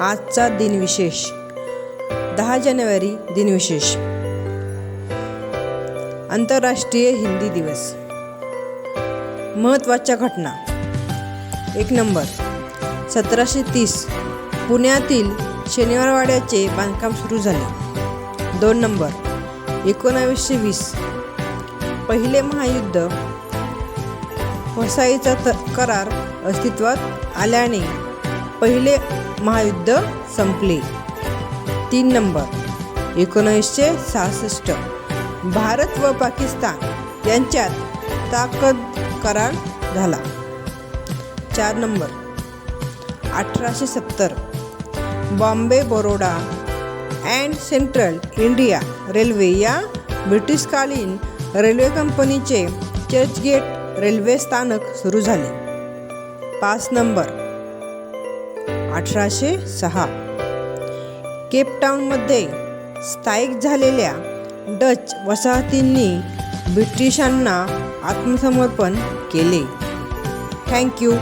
आजचा दिनविशेष दहा जानेवारी दिनविशेष आंतरराष्ट्रीय हिंदी दिवस. महत्त्वाच्या घटना. एक नंबर. सतराशे तीस. पुण्यातील शनिवारवाड्याचे बांधकाम सुरू झाले. दोन नंबर. एकोणावीसशे वीस. पहिले महायुद्ध. वसाईचा करार अस्तित्वात आल्याने पहिले महायुद्ध संपले. तीन नंबर एकोणीसशे सहासष्ट भारत व पाकिस्तान यांच्यात ताकद करार झाला. चार नंबर अठराशे सत्तर Bombay Baroda and central India railway या ब्रिटिशकालीन रेल्वे कंपनीचे चर्चगेट रेल्वे स्थानक सुरू झाले. पाच नंबर अठराशे सहा. केपटाऊनमध्ये स्थायिक झालेल्या डच वसाहतींनी ब्रिटिशांना आत्मसमर्पण केले. थँक्यू.